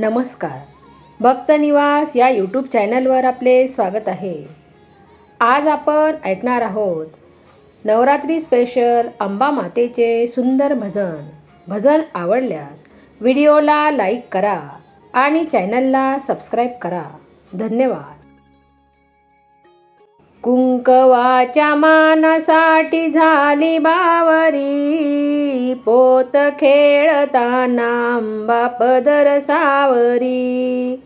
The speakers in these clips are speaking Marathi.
नमस्कार. भक्त निवास या यूट्यूब चॅनलवर आपले स्वागत आहे. आज आपण ऐकणार आहोत नवरात्री स्पेशल अंबा मातेचे सुंदर भजन. भजन आवडल्यास व्हिडिओला लाईक करा आणि चॅनलला सबस्क्राईब करा. धन्यवाद. कुंकवाच्या मानासाठी झाली बावरी. पोत खेळताना अंबा पदर सावरी.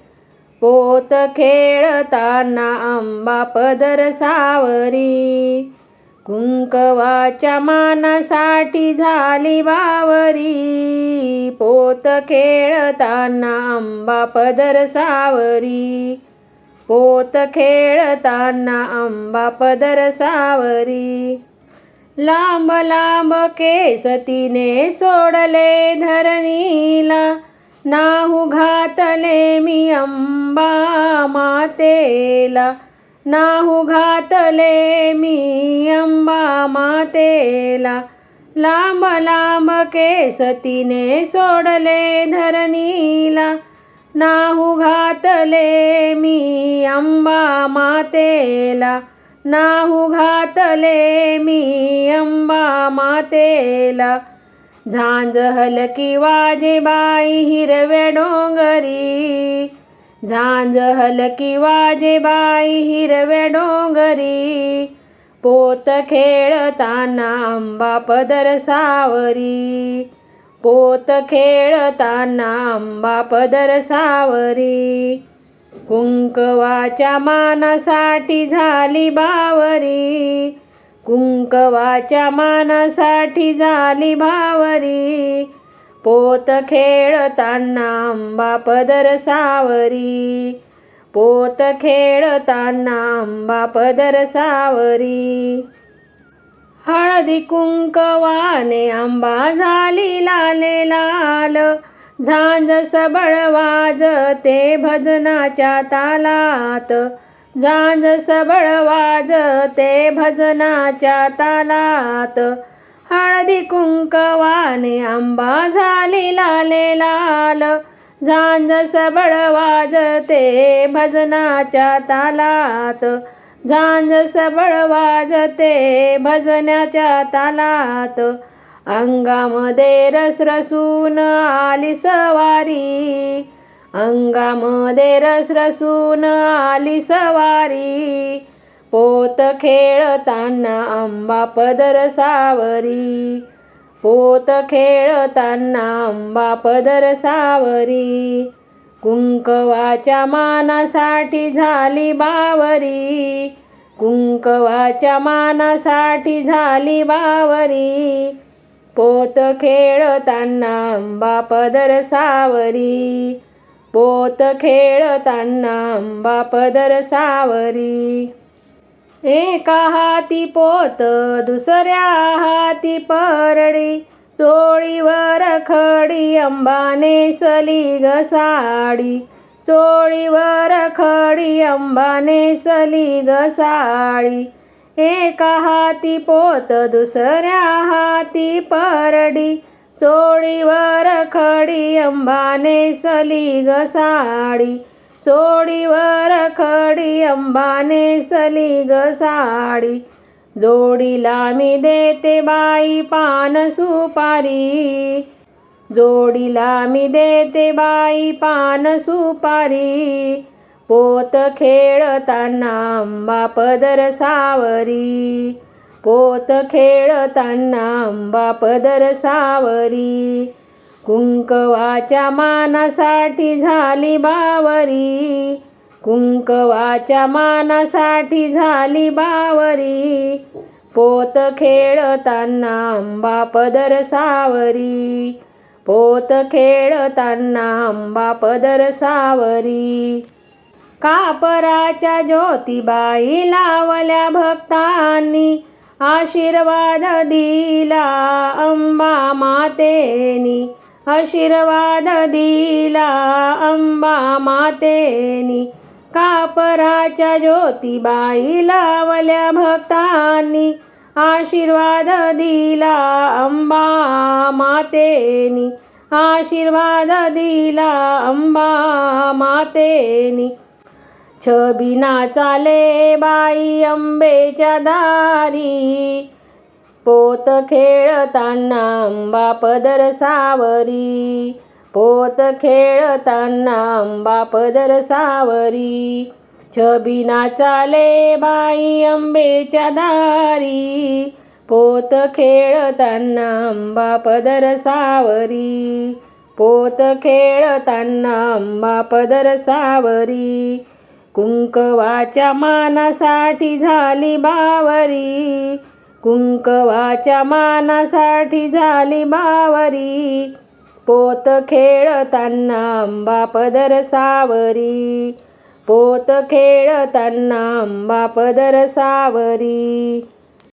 पोत खेळताना अंबा पदर सावरी. कुंकवाच्या मानासाठी झाली बावरी. पोत खेळताना अंबा पदर सावरी. पोत खेळताना आंबा पदर सावरी. लांब लांब केस तिने सोडले धरणीला. नाहू घातले मी अंबा मातेला. नाहू घातले मी अंबा मातेला. लांब लांब केस तिने सोडले धरणीला. नाहू घातले मी अंबा मातेला. नाहू घातले मी अंबा मातेला. झांज हलकी वाजे बाई हिरव्या डोंगरी. झांज हलकी वाजे बाई हिरव्या डोंगरी. पोत खेळताना अंबा पदर सावरी. पोत खेळताना आंबा पदर सावरी. कुंकवाच्या मानासाठी झाली बावरी. कुंकवाच्या मानासाठी झाली बावरी. पोत खेळताना आंबा पदर सावरी. पोत खेळताना आंबा पदर सावरी. हळदी कुंकवाने आंबा झाली लाले लाल. झांज सबळ वाजते भजनाच्या तालात. झांज सबळ वाजते भजनाच्या तालात. हळदी कुंकवाने आंबा झाली लाले लाल. झांज सबळ वाजते भजनाच्या तालात. झांज सबळ वाजते भजनाच्या तालात. अंगामध्ये रस रसून आली सवारी. अंगामध्ये रस रसून आली सवारी. पोत खेळताना आंबा पदर सावरी. पोत खेळताना आंबा पदर सावरी. कुंकवाच्या मानासाठी झाली बावरी. कुंकवाच्या मानासाठी झाली बावरी. पोत खेळताना अंबा पदर सावरी. पोत खेळताना अंबा पदर सावरी. एका हाती पोत दुसऱ्या हाती परडी. चोळीवर खडी अंबाने सली ग साडी. चोळीवर खडी अंबाने सली ग साडी. एका हाती पोत दुसऱ्या हाती परडी. चोळीवर खडी अंबाने सली ग साडी. चोळीवर खडी अंबाने सली ग साडी. जोडीला मी देते बाई पान सुपारी. जोडीला मी देते बाई पान सुपारी. पोत खेळताना आंबा पदर सावरी. पोत खेळताना आंबा पदर सावरी. कुंकवाच्या मानासाठी झाली बावरी. कुंकवाच्या मानासाठी झाली बावरी. पोत खेळताना आंबा पदर सावरी. पोत खेळताना आंबा पदर सावरी. कापराच्या ज्योतिबाई लावल्या भक्तांनी आशीर्वाद दिला अंबा मातेनी. आशीर्वाद दिला अंबा मातेनी. कापराच्या ज्योतिबाई लावल्या भक्तांनी आशीर्वाद दिला अंबा मातेनी आशीर्वाद दिला अंबा मातेनी. छबिना चाले बाई अंबेच्या दारी पोत खेळताना अंबा पदर सावरी. पोत खेळताना अंबा पदर सावरी. छबिना चाले बाई अंबेच्या दारी. पोत खेळताना अंबा पदर सावरी. पोत खेळताना अंबा पदर सावरी. कुंकवाच्या मानासाठी झाली बावरी. कुंकवाच्या मानासाठी झाली बावरी. पोत खेळताना आंबा पदर सावरी. पोत खेळताना आंबा पदर सावरी.